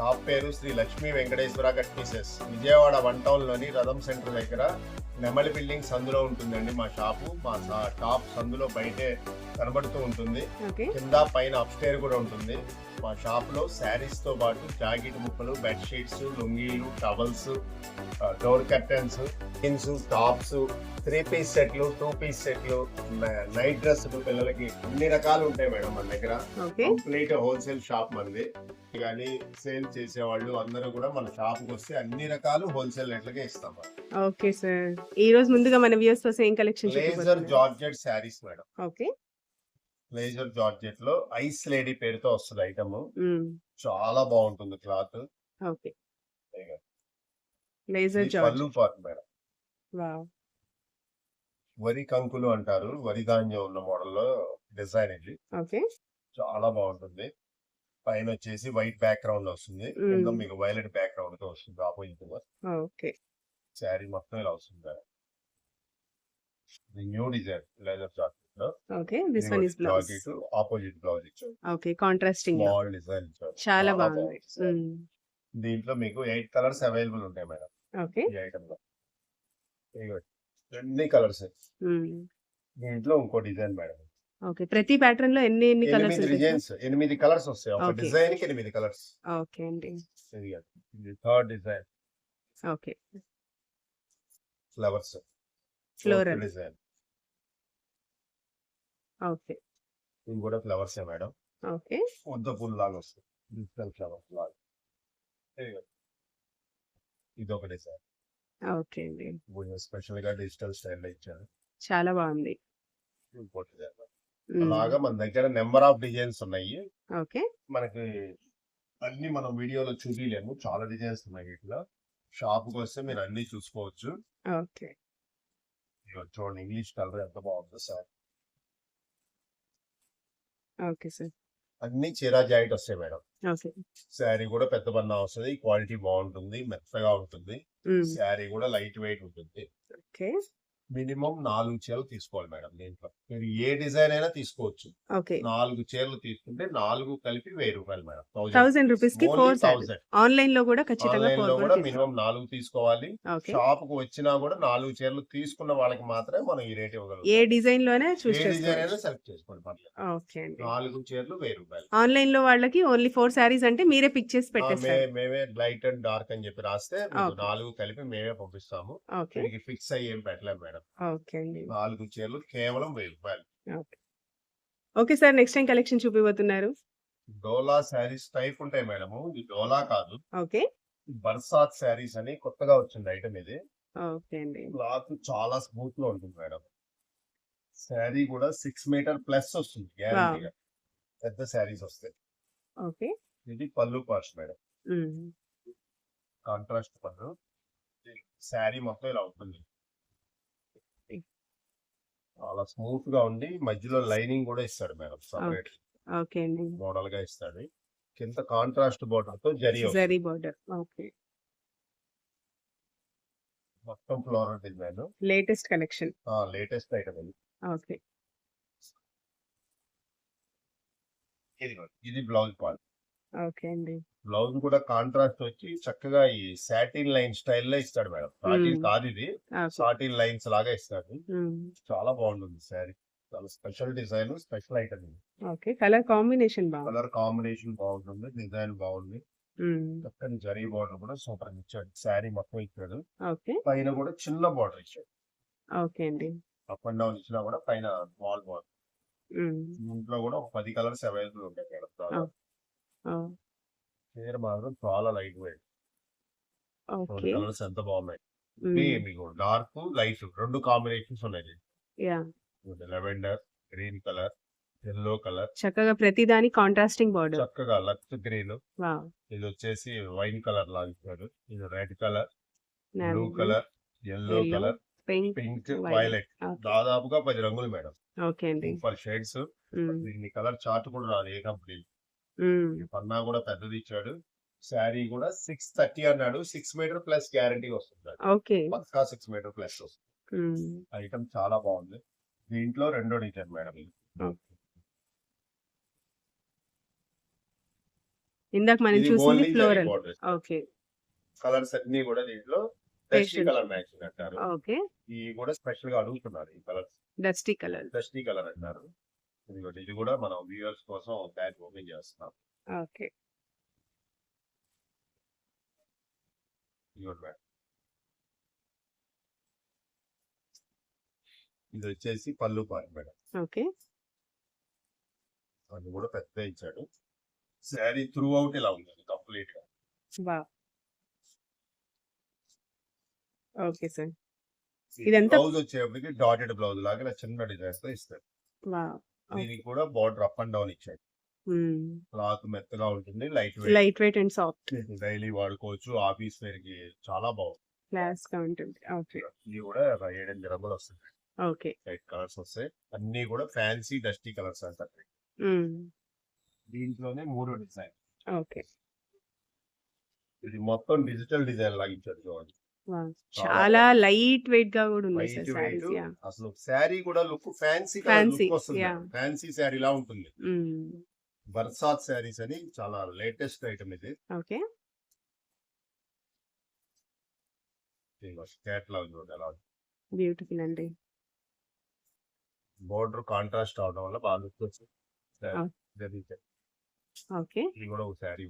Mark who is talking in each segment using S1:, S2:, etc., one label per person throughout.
S1: Shop పేరు Sri Lakshmi Venkateswara cut pieces Vijayawada one టౌన్లోని రథం centre దగ్గర నెమలి బిల్డింగ్ సందులో ఉంటుందండి మా షాపు. మా షాప్ సందులో బయటే కనబడుతూ ఉంటుంది. కింద పైన అప్స్టేర్ కూడా ఉంటుంది. మా షాప్లో శారీస్తో పాటు జాకెట్ ముక్కలు bed sheets లుంగీలు towels door curtains jeans tops three piece సెట్లు టూ పీస్ సెట్లు నైట్ డ్రెస్ పిల్లలకి అన్ని రకాలు ఉంటాయి మేడం మన దగ్గర.
S2: ఓకే.
S1: కంప్లీట్ హోల్సేల్ షాప్ మనది. కానీ సేల్ చేసేవాళ్ళు అందరూ కూడా మన షాప్కి వస్తే అన్ని రకాలు హోల్సేల్ రేట్లకే ఇస్తాం
S2: ఓకే సార్. ఈ రోజు ముందుగా మన వ్యూస్ కోసం ఏం collection
S1: laser georgette saris madam.
S2: Okay.
S1: Laser జార్జెట్లో ice lady పేరుతో వస్తుంది ఐటమ్. చాలా బాగుంటుంది క్లాత్.
S2: ఓకే. లేజర్
S1: ఇది
S2: జార్జ్.
S1: పళ్ళు పార్ట్ మేడం.
S2: వావ్.
S1: వరి కంకులు అంటారు. వరి ధాన్యం ఉన్న మోడల్లో డిజైన్ ఇది.
S2: ఓకే.
S1: చాలా బాగుంటుంది. పైన వచ్చేసి వైట్ బ్యాక్గ్రౌండ్ వస్తుంది.
S2: మ్మ్.
S1: కింద మీకు వైలెట్ బ్యాక్గ్రౌండ్తో వస్తుంది ఆపోజిట్
S2: ఓకే.
S1: శారీ మొత్తం ఇలా వస్తుంది న్యూ డిజైన్ లేజర్ జాకెట్. లో
S2: okay this one is blouse.
S1: Opposite blouse ఇచ్చారు.
S2: ఓకే. కాంట్రాస్టింగ్.
S1: స్మాల్ డిజైన్ ఇచ్చారు.
S2: చాలా బాగుంది.
S1: బాగుంది.
S2: మ్మ్.
S1: దీంట్లో మీకు ఎయిట్ కలర్స్ అవైలబుల్ ఉంటాయి మేడం.
S2: ఓకే.
S1: ఈ ఐటమ్లో. అన్ని కలర్స్. దీంట్లో ఇంకో డిజైన్ మేడం.
S2: ఓకే. ప్రతి ప్యాటర్న్లో ఎన్ని ఎన్ని కలర్స్
S1: డిజైన్స్ ఎనిమిది కలర్స్ వస్తాయి. ఒక. డిజైన్కి ఎనిమిది కలర్స్
S2: ఓకే అండి.
S1: ఇది third design
S2: okay.
S1: Flowers
S2: Floral.
S1: Design
S2: okay.
S1: ఇది కూడా ఫ్లవర్స్ మేడం.
S2: ఓకే.
S1: ముద్ద పూలు లాగా వస్తుంది డిజిటల్ ఫ్లవర్స్ లాగా. ఇది ఒక డిజైన్
S2: ఓకే అండి.
S1: స్పెషల్గా డిజిటల్ స్టైల్ ఇచ్చారు.
S2: చాలా బాగుంది.
S1: అలాగా మన దగ్గర నెంబర్ ఆఫ్ డిజైన్స్ ఉన్నాయి.
S2: ఓకే.
S1: మనకి అన్ని మనం వీడియోలో చూపించలేము చాలా డిజైన్స్ ఉన్నాయి ఇట్లా షాప్కి వస్తే మీరు అన్ని చూసుకోవచ్చు.
S2: ఓకే.
S1: చూడండి ఇంగ్లీష్ కలర్ ఎంత బాగుందో సార్.
S2: Okay sir.
S1: అన్ని చీరా జాకెట్ వస్తాయి మేడం. శారీ కూడా పెద్ద బన్నా వస్తుంది క్వాలిటీ బాగుంటుంది మెత్తగా ఉంటుంది. శారీ కూడా లైట్ వెయిట్ ఉంటుంది. మినిమం నాలుగు చీరలు తీసుకోవాలి మేడం దీంట్లో. మీరు ఏ డిజైన్ అయినా తీసుకోవచ్చు.
S2: ఓకే.
S1: నాలుగు చీరలు తీసుకుంటే నాలుగు కలిపి వెయ్యి రూపాయలు మేడం.
S2: థౌసండ్. రూపీస్కి ఫోర్
S1: థౌసండ్
S2: ఆన్లైన్లో కూడా ఖచ్చితంగా ఆన్లైన్లో
S1: కూడా మినిమం నాలుగు తీసుకోవాలి. షాప్కు వచ్చినా కూడా నాలుగు చీరలు తీసుకున్న వాళ్ళకి మాత్రమే మనం ఈ రేట్
S2: ఏ
S1: ఇవ్వగలుగుతాం.
S2: డిజైన్లోనే చూస్
S1: ఏ డిజైన్ అయినా సెలెక్ట్ చేసుకోండి పర్లేదు.
S2: ఓకే అండి.
S1: నాలుగు చీరలు వెయ్యి రూపాయలు.
S2: ఆన్లైన్లో వాళ్ళకి ఓన్లీ ఫోర్ సారీస్ అంటే మీరే పిక్ చేసి పెట్టేస్తారు.
S1: మేమే లైట్ అండ్ డార్క్ అని చెప్పి రాస్తే. నాలుగు కలిపి మేమే పంపిస్తాము.
S2: ఓకే.
S1: ఫిక్స్ అయ్యి ఏం పెట్టలేము మేడం.
S2: ఓకే అండి.
S1: నాలుగు చీరలు కేవలం వెయ్యి రూపాయలు
S2: okay. Sir next time collection చూపిపోతున్నారు
S1: Dola saris type ఉంటాయి మేడం ఇది డోలా కాదు.
S2: ఓకే.
S1: బర్సాత్ శారీస్ అని కొత్తగా వచ్చింది ఐటమ్ ఇది.
S2: ఓకే అండి.
S1: క్లాత్ చాలా స్మూత్లో ఉంటుంది మేడం శారీ కూడా సిక్స్ మీటర్ ప్లస్ వస్తుంది గ్యారంటీగా. పెద్ద శారీస్ వస్తాయి
S2: ఓకే.
S1: ఇది పళ్ళు పార్ట్స్ మేడం. కాంట్రాస్ట్ పళ్ళు. శారీ మొత్తం ఇలా ఉంటుంది. చాలా స్మూత్గా ఉండి మధ్యలో లైనింగ్ కూడా ఇస్తాడు మేడం సపరేట్.
S2: ఓకే అండి.
S1: మోడల్గా ఇస్తాడు. కింద కాంట్రాస్ట్ బోర్డర్తో జరి
S2: బార్డర్. ఓకే.
S1: మొత్తం floral design
S2: latest collection.
S1: Latest item ఇది.
S2: ఓకే.
S1: ఇది బ్లౌజ్ పార్ట్.
S2: ఓకే అండి.
S1: బ్లౌజ్ కూడా కాంట్రాస్ట్ వచ్చి చక్కగా ఈ సాటిన్ లైన్ స్టైల్లో ఇస్తాడు మేడం. సాటిన్. కాదు ఇది. సాటిన్ లైన్స్ లాగా ఇస్తాడు. చాలా బాగుంటుంది శారీ. చాలా స్పెషల్ డిజైన్ స్పెషల్ ఐటమ్ ఇది.
S2: ఓకే. కలర్ కాంబినేషన్ బాగుంది.
S1: కలర్ కాంబినేషన్ బాగుంటుంది డిజైన్ బాగుంది. చక్కని జరీ బార్డర్ కూడా సూపర్ ఇచ్చాడు. శారీ మొత్తం ఇచ్చాడు.
S2: ఓకే.
S1: పైన కూడా చిన్న బార్డర్ ఇచ్చాడు.
S2: ఓకే అండి.
S1: అప్ అండ్ డౌన్ ఇచ్చినా కూడా పైన వాల్ బార్డర్. ఇంట్లో కూడా ఒక పది కలర్స్ అవైలబుల్ ఉంటాయి మేడం చీర మాత్రం చాలా లైట్ వెయిట్. కలర్స్ ఎంత బాగున్నాయి. మీకు డార్క్ లైట్ రెండు కాంబినేషన్స్ ఉన్నాయి lavender green colour yellow colour.
S2: చక్కగా ప్రతి దాని కాంట్రాస్టింగ్ బార్డర్.
S1: చక్కగా లక్స్ గ్రీన్. ఇది వచ్చేసి వైన్ కలర్ లాగా ఇచ్చాడు ఇది red colour blue colour yellow colour
S2: pink.
S1: Violet. దాదాపుగా పది రంగులు మేడం.
S2: ఓకే అండి.
S1: Super shades. దీన్ని కలర్ చార్ట్ కూడా రాదు ఏ కంపెనీ. పన్నా కూడా పెద్దది ఇచ్చాడు శారీ కూడా సిక్స్ థర్టీ అన్నాడు. సిక్స్ మీటర్ ప్లస్ గ్యారంటీ వస్తుంది పక్కా సిక్స్ మీటర్ ప్లస్ వస్తుంది. ఐటమ్ చాలా బాగుంది. దీంట్లో రెండో డిజైన్ మేడం.
S2: ఇందాక మనం చూసింది ఫ్లోరల్. ఓకే.
S1: కలర్స్ అన్ని కూడా దీంట్లో డస్టీ. కలర్ మ్యాచింగ్ అంటారు.
S2: ఓకే.
S1: ఈ కూడా స్పెషల్గా అడుగుతున్నారు ఈ colours.
S2: Dusty colour.
S1: Dusty colour అంటారు. ఇదిగోండి ఇది కూడా మనం వ్యూవర్స్ కోసం బ్యాగ్ ఓపెన్ చేస్తున్నాం.
S2: ఓకే.
S1: ఇదిగోండి మేడం. ఇది వచ్చేసి పళ్ళు పార్ట్ మేడం.
S2: ఓకే.
S1: అది కూడా పెద్ద ఇచ్చాడు. శారీ త్రూ అవుట్ ఇలా ఉంటుంది కంప్లీట్గా.
S2: వా. Okay sir. ఇదంతా-
S1: బ్లౌజ్ వచ్చేప్పటికి డాటెడ్ బ్లౌజ్ లాగా ఇలా చిన్న డిజైన్స్తో ఇస్తాడు
S2: వా.
S1: దీనికి కూడా బార్డర్ అప్ అండ్ డౌన్ ఇచ్చాడు క్లాత్ మెత్తగా ఉంటుంది light weight.
S2: Light weight and soft.
S1: Daily వాడుకోవచ్చు. ఆఫీస్ వేర్కి చాలా బాగుంది
S2: క్లాస్గా ఉంటుంది. ఓకే.
S1: ఇది కూడా ఒక ఏడెనిమిది రంగులు వస్తుంది.
S2: ఓకే.
S1: లైట్ కలర్స్ వస్తాయి. అన్ని కూడా ఫ్యాన్సీ డస్టీ కలర్స్ అంటారు దీంట్లోనే మూడు డిజైన్.
S2: ఓకే.
S1: ఇది మొత్తం డిజిటల్ డిజైన్ లాగా ఇచ్చాడు చూడండి.
S2: చాలా లైట్ వెయిట్గా కూడా ఉన్నాయి సార్ సారీస్ యా
S1: అసలు శారీ కూడా look fancy.
S2: yeah.
S1: Fancy sari లా ఉంటుంది. బర్సాత్ శారీస్ అని చాలా లేటెస్ట్ ఐటమ్ ఇది.
S2: ఓకే.
S1: కేటలాగ్ చూడండి ఎలా
S2: బ్యూటిఫుల్ అండి.
S1: బోర్డర్ కాంట్రాస్ట్ అవడం వల్ల బాగా లుక్ వచ్చింది
S2: ఓకే.
S1: ఇది కూడా ఒక శారీ.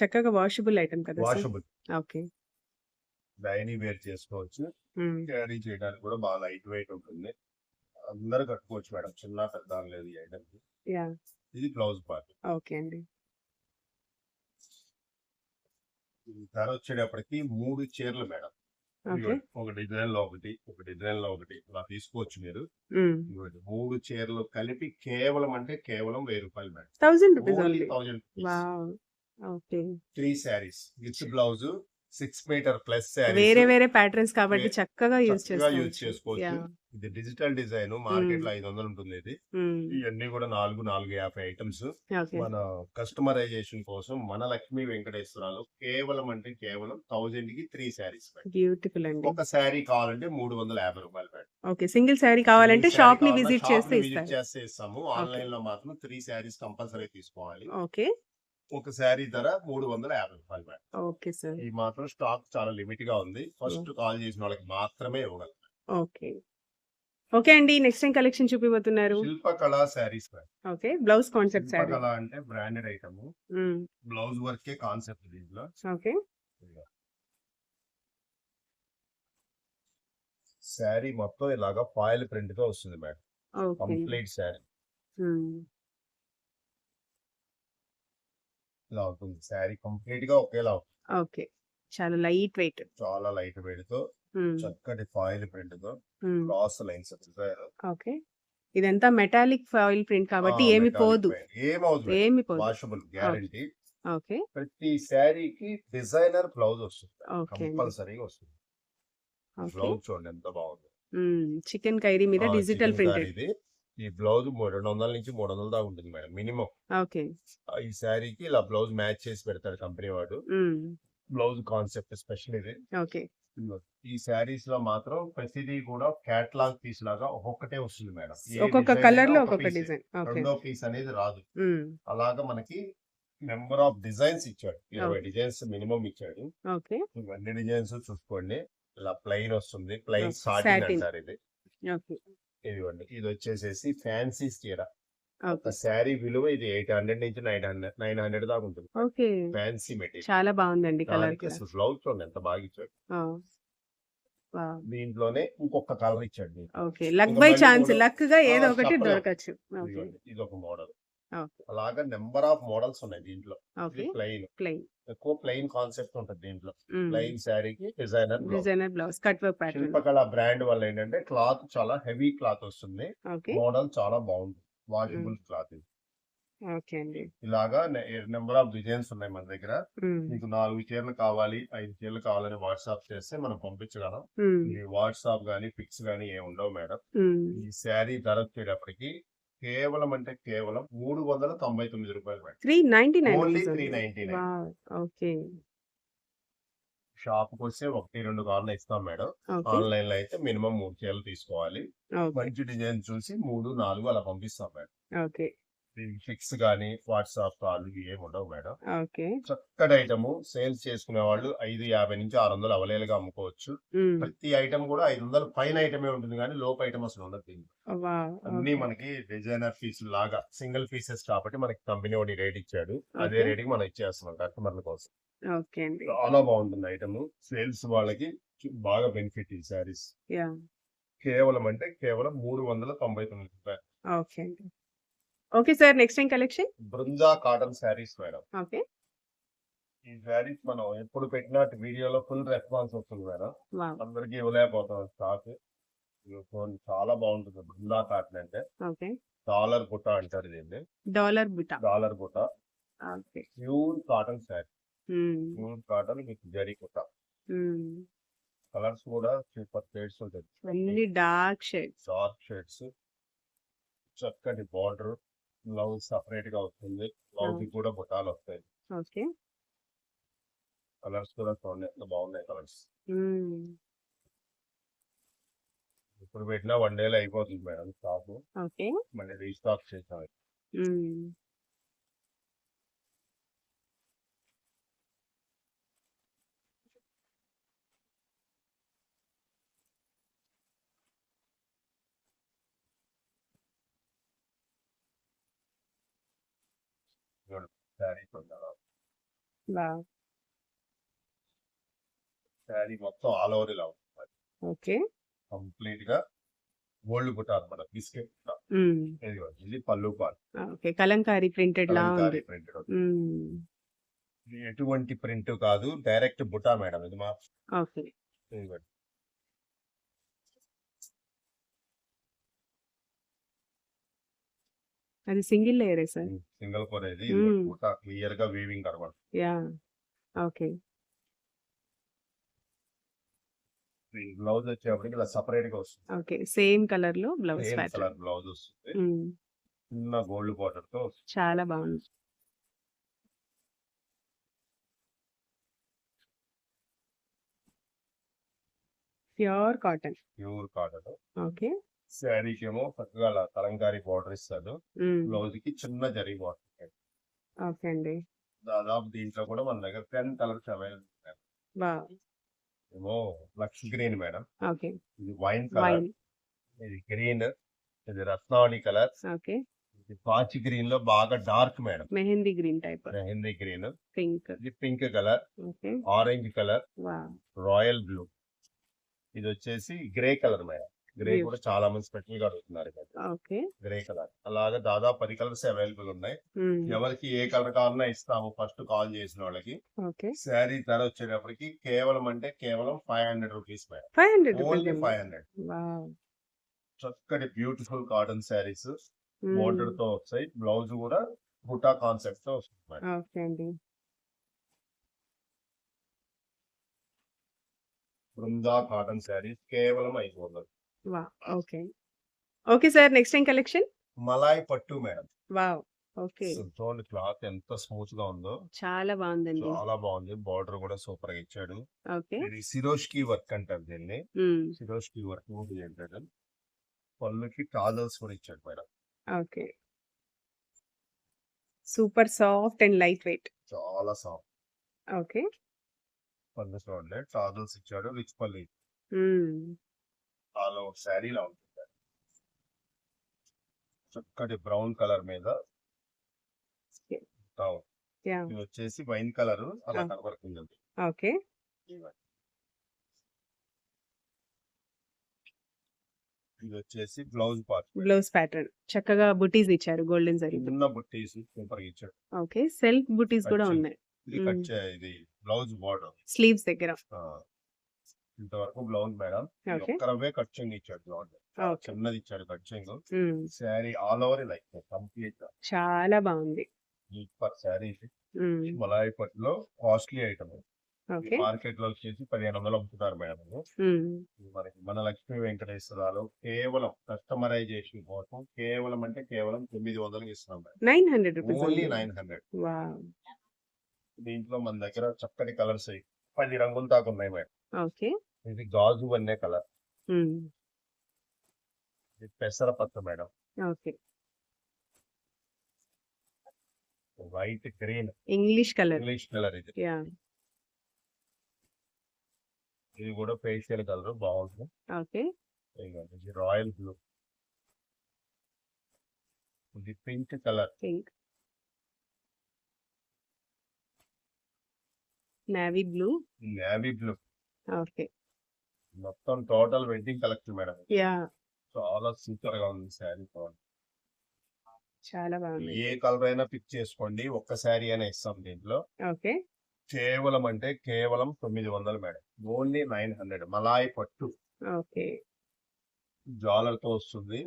S2: చక్కగా వాషబుల్ ఐటమ్ కదా
S1: వాషబుల్
S2: ఓకే.
S1: డైలీ వేర్ చేసుకోవచ్చు. క్యారీ చేయడానికి కూడా బాగా లైట్ వెయిట్ ఉంటుంది. అందరు కట్టుకోవచ్చు మేడం. చిన్న పెద్ద లేదు ఈ ఐటమ్
S2: యా.
S1: ఇది బ్లౌజ్ పార్ట్
S2: ఓకే అండి.
S1: ధర వచ్చేటప్పటికి మూడు చీరలు మేడం. ఒక డిజైన్లో ఒకటి ఒక డిజైన్లో ఒకటి. ఇలా తీసుకోవచ్చు మీరు. మూడు చీరలు కలిపి కేవలం అంటే కేవలం వెయ్యి రూపాయలు madam.
S2: Thousand rupees
S1: three saris. With blouse six metre plus
S2: వేరే వేరే ప్యాటర్న్స్ కాబట్టి చక్కగా యూజ్ చేసుకోవచ్చు.
S1: ఇది డిజిటల్ డిజైన్ మార్కెట్లో ఐదు వందలు ఉంటుంది ఇది ఇవన్నీ కూడా నాలుగు నాలుగు యాభై ఐటమ్స్. మన కస్టమైజేషన్ కోసం మన లక్ష్మీ వెంకటేశ్వరాలు కేవలం అంటే కేవలం థౌజండ్కి త్రీ శారీస్
S2: బ్యూటిఫుల్ అండి.
S1: ఒక శారీ కావాలంటే మూడు వందల యాభై రూపాయలు
S2: ఓకే సింగిల్ శారీ కావాలంటే
S1: షాప్ని
S2: విజిట్ చేస్తే
S1: ఇస్తాము. ఆన్లైన్లో మాత్రం త్రీ శారీస్ కంపల్సరీ తీసుకోవాలి.
S2: ఓకే
S1: ఒక శారీ ధర మూడు వందల యాభై రూపాయలు మేడం.
S2: Okay sir.
S1: ఈ మాత్రం స్టాక్ చాలా లిమిట్గా ఉంది. ఫస్ట్ కాల్ చేసిన వాళ్ళకి మాత్రమే ఇవ్వగలం.
S2: ఓకే. ఓకే అండి next time collection చూపిపోతున్నారు
S1: Shilpakala saris
S2: okay blouse concept sari.
S1: Shilpakala అంటే బ్రాండెడ్ ఐటమ్. బ్లౌజ్ వర్కే కాన్సెప్ట్ దీంట్లో.
S2: ఓకే.
S1: శారీ మొత్తం ఇలాగా ఫాయిల్ ప్రింట్తో వస్తుంది మేడం. కంప్లీట్ శారీ. ఇలా ఉంటుంది శారీ కంప్లీట్గా ఒకేలా
S2: ఓకే. చాలా లైట్ వెయిట్.
S1: చాలా లైట్ వెయిట్తో చక్కటి ఫాయిల్ ప్రింట్తో క్రాస్ లైన్స్
S2: ఓకే. ఇదంతా మెటాలిక్ ఫాయిల్ ప్రింట్ కాబట్టి ఏమి పోదు. ఏమి పోదు.
S1: Washable guarantee.
S2: ఓకే.
S1: ప్రతి శారీకి డిజైనర్ బ్లౌజ్ వస్తుంది. కంపల్సరీగా వస్తుంది. బ్లౌజ్ చూడండి ఎంత బాగుంది.
S2: చికెన్ కైరీ మీద డిజిటల్
S1: ఇది ఈ బ్లౌజ్ రెండు వందల నుంచి మూడు వందల దాకా ఉంటుంది మేడం మినిమం.
S2: ఓకే.
S1: ఈ శారీకి ఇలా బ్లౌజ్ మ్యాచ్ చేసి పెడతాడు కంపెనీ వాడు. బ్లౌజ్ కాన్సెప్ట్ స్పెషల్ ఇది.
S2: ఓకే.
S1: ఈ శారీస్లో మాత్రం ప్రతిదీ కూడా క్యాటలాగ్ పీస్ లాగా ఒక్కొక్కటే వస్తుంది మేడం.
S2: ఒక్కొక్క కలర్లో
S1: ఒక
S2: ఒక్కొక్క. డిజైన్.
S1: రెండో పీస్ అనేది రాదు. అలాగా మనకి నెంబర్ ఆఫ్ డిజైన్స్ ఇచ్చాడు. ఇరవై. డిజైన్స్ మినిమం ఇచ్చాడు. ఇవన్నీ డిజైన్స్ చూసుకోండి. ఇలా ప్లెయిన్ వస్తుంది. ప్లెయిన్. సాటిన్. అంటారు ఇది. ఇదిగోండి. ఇది వచ్చేసేసి ఫ్యాన్సీ చీర. శారీ విలువ ఇది ఎయిట్ హండ్రెడ్ నుంచి నైన్ హండ్రెడ్ నైన్ హండ్రెడ్ దాకా ఉంటుంది.
S2: ఓకే.
S1: Fancy material.
S2: చాలా బాగుందండి
S1: బ్లౌజ్ చూడండి ఎంత బాగా ఇచ్చాడు. దీంట్లోనే ఇంకొక కలర్ ఇచ్చాడు
S2: లక్ బై ఛాన్స్. లక్గా ఏదో ఒకటి. దొరకచ్చు.
S1: ఇది ఒక మోడల్. అలాగా నెంబర్ ఆఫ్ మోడల్స్ ఉన్నాయి దీంట్లో. ప్లెయిన్.
S2: ప్లెయిన్.
S1: ఎక్కువ ప్లెయిన్ కాన్సెప్ట్ ఉంటుంది దీంట్లో. ప్లెయిన్ శారీకి designer
S2: designer blouse cut work pattern.
S1: Shilpakala brand వల్ల ఏంటంటే క్లాత్ చాలా హెవీ క్లాత్ వస్తుంది. మోడల్ చాలా బాగుంది వాషబుల్ క్లాత్ ఇది.
S2: ఓకే అండి.
S1: ఇలాగా నెంబర్ ఆఫ్ డిజైన్స్ ఉన్నాయి మన దగ్గర. మీకు నాలుగు చీరలు కావాలి ఐదు చీరలు కావాలని వాట్సాప్ చేస్తే మనం పంపించగలం. ఈ వాట్సాప్ గానీ పిక్స్ గానీ ఏమి ఉండవు మేడం. ఈ శారీ ధర వచ్చేటప్పటికి కేవలం అంటే కేవలం మూడు వందల తొంభై తొమ్మిది రూపాయలు madam.
S2: Three ninety nine
S1: only
S2: rupees
S1: three
S2: ఉంది.
S1: Ninety nine.
S2: Wow okay.
S1: షాప్కి వస్తే ఒకటి రెండు కార్లు ఇస్తాం మేడం. ఆన్లైన్లో అయితే మినిమం మూడు చీరలు తీసుకోవాలి. మంచి డిజైన్ చూసి మూడు నాలుగు అలా పంపిస్తాం మేడం.
S2: ఓకే.
S1: ఫిక్స్ గానీ వాట్సాప్ కాల్ ఏమి ఉండవు మేడం.
S2: ఓకే.
S1: చక్కటి ఐటమ్. సేల్స్ చేసుకునే వాళ్ళు ఐదు యాభై నుంచి ఆరు వందలు అవలేలు గా అమ్ముకోవచ్చు. ప్రతి ఐటమ్ కూడా ఐదు వందలు పైన ఐటమే ఉంటుంది కానీ లోపు ఐటమ్ అసలు ఉండదు దీనికి. అన్ని. మనకి డిజైనర్ పీస్ లాగా సింగిల్ పీసెస్ కాబట్టి మనకి కంపెనీ ఒకటి రేట్ ఇచ్చాడు. అదే. రేట్కి మనం ఇచ్చేస్తున్నాం కస్టమర్ల కోసం. చాలా బాగుంటుంది ఐటమ్. సేల్స్ వాళ్ళకి బాగా బెనిఫిట్ ఈ సారీస్ కేవలం అంటే కేవలం మూడు వందల తొంభై తొమ్మిది రూపాయలు.
S2: Okay okay sir next time collection
S1: Brinda cotton sarees madam.
S2: Okay
S1: ఈ శారీస్ మనం ఎప్పుడు పెట్టిన వీడియోలో ఫుల్ రెస్పాన్స్ వస్తుంది మేడం.
S2: వావ్
S1: అందరికి ఇవ్వలేకపోతాం స్టాక్ చాలా బాగుంటుంది. బృందా కాటన్ అంటే.
S2: ఓకే
S1: డాలర్ బుట్ట అంటారు దీన్ని.
S2: డాలర్ బుటా
S1: డాలర్ బుట్ట.
S2: Okay
S1: pure cotton sari.
S2: Um.
S1: Pure cotton with zari కుట్ట
S2: ఉమ్.
S1: కలర్స్ కూడా సూపర్ షేడ్స్
S2: అన్ని డార్క్ షేడ్స్
S1: డార్క్ షేడ్స్ చక్కటి బార్డర్ బ్లౌజ్ సపరేట్గా వస్తుంది బ్లౌజ్ కూడా బుటాలు వస్తాయి.
S2: ఓకే.
S1: కలర్స్ కూడా చూడండి ఎంత బాగున్నాయి కలర్స్. ఇప్పుడు పెట్టినా వన్ డేలో అయిపోతుంది మేడం స్టాక్
S2: ఓకే.
S1: మళ్ళీ రీస్టాక్ చేసాం శారీ
S2: వావ్
S1: శారీ మొత్తం ఆల్ ఓవర్ ఇలా ఉంటుంది
S2: ఓకే.
S1: కంప్లీట్గా గోల్డ్ బుట్ట అనమాట బిస్కెట్. ఇది పళ్ళు పాలు.
S2: ఓకే కలంకారీ ప్రింటెడ్ లా ఉంది.
S1: ప్రింటెడ్ ఎటువంటి ప్రింట్ కాదు డైరెక్ట్ బుటా మేడం ఇది మా
S2: ఓకే
S1: ఇదిగోండి.
S2: అది సింగిల్ లేయరే సార్.
S1: సింగిల్ కోర్ ఇది క్లియర్గా వీవింగ్ అనమాట
S2: యా. ఓకే.
S1: బ్లౌజ్ వచ్చేప్పటికి ఇలా సపరేట్గా వస్తుంది.
S2: ఓకే. సేమ్ కలర్లో బ్లౌజ్
S1: కలర్ బ్లౌజ్ వస్తుంది. చిన్న గోల్డ్ బార్డర్తో.
S2: చాలా బాగుంది. Pure cotton.
S1: Pure cotton.
S2: Okay.
S1: శారీకి ఏమో చక్కగా అలా కలంకారీ బార్డర్ ఇస్తాడు. బ్లౌజ్కి చిన్న జరీ బార్డర్
S2: ఓకే అండి.
S1: దాదాపు దీంట్లో కూడా మన దగ్గర టెన్ కలర్స్ అవైలబుల్ ఏమో లక్స్ గ్రీన్ మేడం.
S2: ఓకే.
S1: ఇది వైన్ కలర్. ఇది గ్రీన్ ఇది రత్నావళి కలర్.
S2: ఓకే.
S1: ఇది పాచి గ్రీన్లో బాగా dark madam.
S2: Mehndi green type.
S1: Mehndi green.
S2: Pink.
S1: ఇది pink colour. Orange colour. Royal blue. ఇది వచ్చేసి గ్రే కలర్ మేడం. గ్రే. కూడా చాలా మంది స్పెషల్గా అడుగుతున్నారు గ్రే కలర్. అలాగే దాదాపు పది కలర్స్ అవైలబుల్ ఉన్నాయి. ఎవరికి ఏ కలర్ కావాలన్నా ఇస్తాము ఫస్ట్ కాల్ చేసిన వాళ్ళకి. శారీ ధర వచ్చేటప్పటికి కేవలం అంటే కేవలం five hundred rupees
S2: five hundred
S1: only five hundred. చక్కటి బ్యూటిఫుల్ కాటన్ శారీస్. బోర్డర్తో వస్తాయి. బ్లౌజ్ కూడా బుటా కాన్సెప్ట్తో వస్తుంది బృందా కాటన్ శారీస్ కేవలం ఐదు వందలు.
S2: వా okay. Okay sir next time collection?
S1: Malai పట్టు మేడం.
S2: వావ్. ఓకే.
S1: చూడండి క్లాత్ ఎంత స్మూత్గా ఉందో.
S2: చాలా బాగుందండి.
S1: చాలా బాగుంది. బార్డర్ కూడా సూపర్గా ఇచ్చాడు.
S2: ఓకే.
S1: ఇది సిరోష్కి వర్క్ అంటారు దీన్ని. సిరోష్కి వర్క్ ఏంటంటే పళ్ళుకి ట్రాజల్స్ కూడా ఇచ్చాడు madam.
S2: Okay. Super soft and light weight.
S1: చాలా సాఫ్ట్.
S2: ఓకే.
S1: పళ్ళు చూడండి. ట్రాజల్స్ ఇచ్చాడు. రిచ్ పళ్ళు
S2: Hmm.
S1: చాలా శారీలా ఉంటుంది. చక్కటి బ్రౌన్ కలర్ మీద ఇది వచ్చేసి వైన్ కలర్ అలా
S2: Ah.
S1: కనబడుతుంది
S2: ఓకే
S1: ఇది వచ్చేసి బ్లౌజ్ పార్ట్.
S2: బ్లౌజ్ ప్యాటర్న్ చక్కగా బుటీస్ ఇచ్చారు గోల్డెన్ జరీ
S1: చిన్న బుట్టీస్ సూపర్ ఇచ్చాడు
S2: ఓకే సెల్ఫ్ బుటీస్ కూడా. ఉన్నాయి.
S1: ఇది. కట్ చే ఇది బ్లౌజ్ బార్డర్.
S2: స్లీవ్స్ దగ్గర.
S1: ఇంతవరకు బ్లౌజ్ మేడం. ఒక్కరవే కట్ చేంగ్ ఇచ్చాడు బ్లౌజ్ చిన్నది ఇచ్చాడు cut change. Sari all over like complete
S2: చాలా బాగుంది.
S1: సూపర్ శారీ. మలాయి పట్టులో కాస్ట్లీ ఐటమ్. మార్కెట్లో వచ్చేసి పదిహేను వందలు అమ్ముతున్నారు మేడం. మనకి మన లక్ష్మీ వెంకటేశ్వరాలు కేవలం కస్టమరైజేషన్ కోసం కేవలం అంటే కేవలం తొమ్మిది వందలకి ఇస్తున్నాం
S2: nine hundred rupees
S1: only nine hundred. దీంట్లో మన దగ్గర చక్కటి కలర్స్ పది రంగుల దాకా ఉన్నాయి మేడం.
S2: ఓకే.
S1: ఇది గాజు వన్నే కలర్. ఇది పెసర పచ్చ madam.
S2: Okay.
S1: White green.
S2: English colour.
S1: English colour ఇది. ఇది కూడా ఫేషియల్ కలర్
S2: ఓకే.
S1: ఇది రాయల్ బ్లూ. ఇది pink colour.
S2: Pink. Navy blue.
S1: Navy blue.
S2: Okay.
S1: మొత్తం total wedding collection madam
S2: yeah.
S1: చాలా సూపర్గా ఉంది శారీ
S2: చాలా బాగుంది.
S1: ఏ కలర్ అయినా పిక్ చేసుకోండి. ఒక్క శారీ అయినా ఇస్తాం దీంట్లో.
S2: ఓకే.
S1: కేవలం అంటే కేవలం తొమ్మిది వందలు madam. Only nine hundred. Malay పట్టు.
S2: ఓకే.
S1: జాలర్తో వస్తుంది.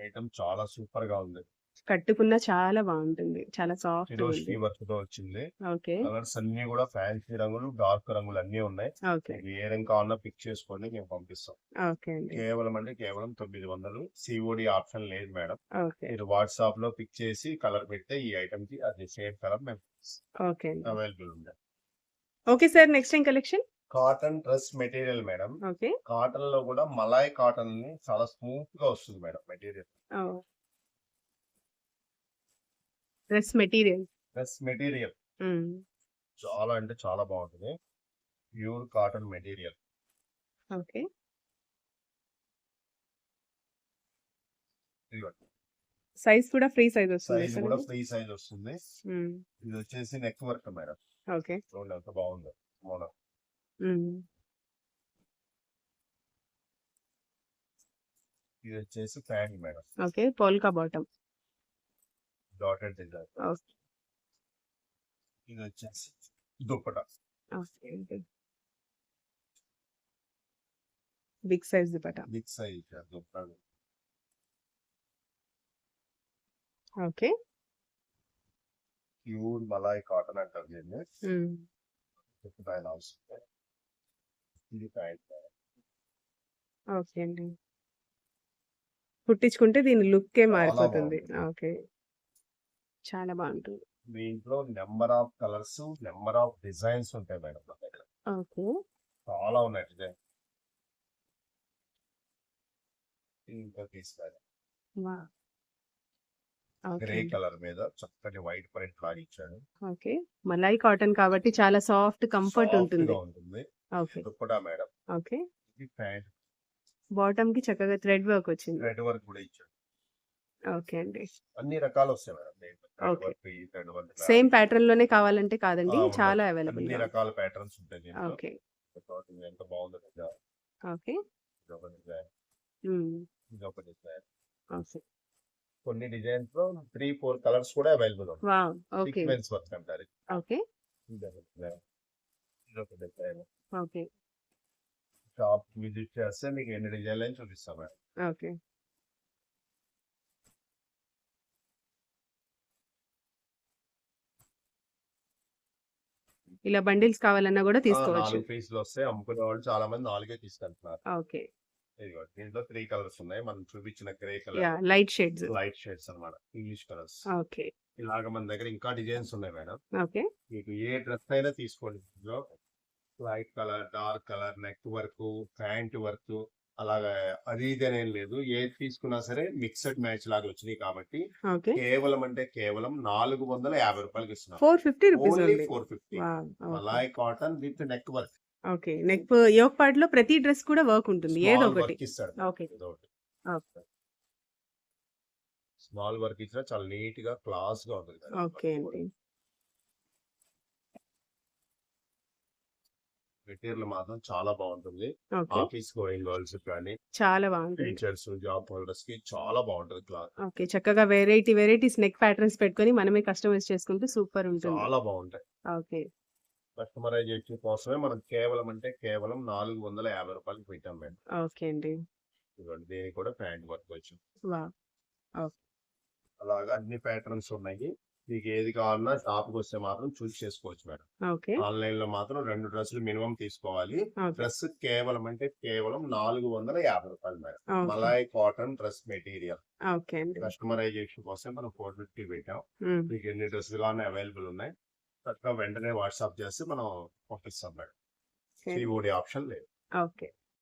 S1: ఐటమ్ చాలా సూపర్గా ఉంది.
S2: కట్టుకున్నా చాలా బాగుంటుంది. చాలా సాఫ్ట్
S1: ఫిరోషి
S2: ఉంది.
S1: వర్క్తో వచ్చింది.
S2: ఓకే.
S1: కలర్స్ అన్ని కూడా ఫ్యాన్సీ రంగులు డార్క్ రంగులు అన్ని ఉన్నాయి.
S2: ఓకే.
S1: ఏ రంగు కావాలన్నా పిక్ చేసుకోండి మేము పంపిస్తాం.
S2: ఓకే అండి.
S1: కేవలం అంటే కేవలం తొమ్మిది వందలు. సిఓడి ఆప్షన్ లేదు మేడం.
S2: ఓకే.
S1: మీరు వాట్సాప్లో పిక్ చేసి కలర్ పెడితే ఈ ఐటమ్కి అది సేమ్ కలర్ మేము
S2: ఓకే
S1: అవైలబుల్ ఉంది
S2: okay sir next time collection?
S1: Cotton dress material madam.
S2: Okay.
S1: కాటన్లో కూడా మలాయ్ కాటన్ని చాలా స్మూత్గా వస్తుంది madam material.
S2: Dress material
S1: dress material చాలా అంటే చాలా బాగుంటుంది. Pure cotton material
S2: okay size కూడా ఫ్రీ సైజ్ వస్తుంది
S1: సైజ్ కూడా ఫ్రీ సైజ్ వస్తుంది.
S2: Hmm.
S1: ఇది వచ్చేసి నెక్ వర్క్ మేడం.
S2: ఓకే
S1: చూడండి ఎంత బాగుంది. మోన
S2: Hmm.
S1: ఇది వచ్చేసి pant madam.
S2: Okay polka bottom
S1: design
S2: okay.
S1: ఇది వచ్చేసి dupatta
S2: big size dupatta
S1: big size dupatta
S2: okay.
S1: Pure malai cotton అంటారు దీన్ని. దుప్పట ఇలా వస్తుంది. ఇది ప్యాంట్.
S2: ఓకే అండి. కుట్టించుకుంటే దీని లుక్కే
S1: చాలా
S2: మారిపోతుంది. ఓకే. చాలా బాగుంటుంది.
S1: దీంట్లో number of colours number of designs ఉంటాయి మేడం దగ్గర.
S2: ఓకే.
S1: చాలా ఉన్నాయి డిజైన్. ఇంకా తీసుకోవాలి
S2: వా.
S1: గ్రే కలర్ మీద చక్కటి వైట్ ప్రింట్ లాగా ఇచ్చాడు.
S2: ఓకే. మలాయి కాటన్ కాబట్టి చాలా సాఫ్ట్ కంఫర్ట్ ఉంటుంది.
S1: ఉంటుంది.
S2: ఓకే.
S1: దుప్పటా మేడం.
S2: ఓకే.
S1: ఇది ప్యాంట్.
S2: బాటమ్కి చక్కగా థ్రెడ్ వర్క్ వచ్చింది.
S1: రెడ్ వర్క్ కూడా ఇచ్చాడు.
S2: ఓకే అండి.
S1: అన్ని రకాలు వస్తాయి మేడం.
S2: సేమ్ ప్యాటర్న్లోనే కావాలంటే కాదండి. చాలా అవైలబుల్
S1: అన్ని రకాల ప్యాటర్న్స్ ఉంటాయి
S2: ఓకే.
S1: ఎంత బాగుందో
S2: ఓకే.
S1: కొన్ని డిజైన్స్లో త్రీ ఫోర్ కలర్స్ కూడా అవైలబుల్ ఉంటాయి. సీక్వెన్స్ వర్క్ అంటారు.
S2: ఓకే. ఓకే.
S1: షాప్ విజిట్ చేస్తే మీకు ఎన్ని డిజైన్లు చూపిస్తాం మేడం.
S2: ఓకే. ఇలా బండిల్స్ కావాలన్నా కూడా తీసుకోవచ్చు.
S1: పీసులు వస్తే అమ్ముకునే వాళ్ళు చాలా మంది నాలుగే తీసుకెళ్తున్నారు.
S2: ఓకే.
S1: దీంట్లో త్రీ కలర్స్ ఉన్నాయి. మనం చూపించిన grey colour
S2: light shades.
S1: Light shades అన్నమాట. English colours.
S2: ఓకే.
S1: ఇలాగ మన దగ్గర ఇంకా డిజైన్స్ ఉన్నాయి మేడం.
S2: ఓకే.
S1: మీకు ఏ డ్రెస్ అయినా తీసుకోండి light colour dark colour neck work pant work. అలాగా అది ఇది అనేం లేదు. ఏది తీసుకున్నా సరే మిక్సడ్ మ్యాచ్ లాగా వచ్చినాయి కాబట్టి
S2: ఓకే.
S1: కేవలం అంటే కేవలం నాలుగు వందల యాభై రూపాయలకి ఇస్తున్నాం.
S2: Four fifty rupees
S1: only four fifty. Cotton with neck work.
S2: Okay. Neck yoke పార్ట్లో ప్రతి డ్రెస్ కూడా వర్క్ ఉంటుంది. ఏదో ఒకటి.
S1: ఇస్తాడు.
S2: ఓకే. ఓకే.
S1: స్మాల్ వర్క్ ఇచ్చినా చాలా నీట్గా క్లాస్గా ఉంటుంది.
S2: ఓకే అండి.
S1: మెటీరియల్ మాత్రం చాలా బాగుంటుంది. ఆఫీస్ గోయింగ్ గర్ల్స్ కానీ
S2: చాలా బాగుంటుంది.
S1: టీచర్స్ జాబ్ హోల్డర్స్కి చాలా బాగుంటుంది క్లాత్.
S2: ఓకే. చక్కగా వెరైటీ వెరైటీస్ నెక్ ప్యాటర్న్స్ పెట్టుకొని మనమే కస్టమైజ్ చేసుకుంటే సూపర్ ఉంటుంది.
S1: చాలా బాగుంటాయి.
S2: ఓకే.
S1: కస్టమైజేషన్ కోసమే మనం కేవలం అంటే కేవలం నాలుగు వందల యాభై రూపాయలకి పెట్టాం మేము.
S2: ఓకే అండి.
S1: ఇదిగోండి దీనికి కూడా ప్యాంట్ వర్క్ వచ్చు అలాగా అన్ని ప్యాటర్న్స్ ఉన్నాయి. మీకు ఏది కావాలన్నా షాప్కి వస్తే మాత్రం చూస్ చేసుకోవచ్చు మేడం.
S2: ఓకే.
S1: ఆన్లైన్లో మాత్రం రెండు డ్రెస్సులు మినిమం తీసుకోవాలి. డ్రెస్ కేవలం అంటే కేవలం నాలుగు వందల యాభై రూపాయలు madam. Malai cotton dress material. Customization కోసం మనం ఫోర్ ఫిఫ్టీ పెట్టాం. మీకు ఎన్ని డ్రెస్సులు కానీ అవైలబుల్ ఉన్నాయి. చక్కగా వెంటనే వాట్సాప్ చేసి మనం పంపిస్తాం మేడం. సిఓడి ఆప్షన్ లేదు.
S2: ఓకే.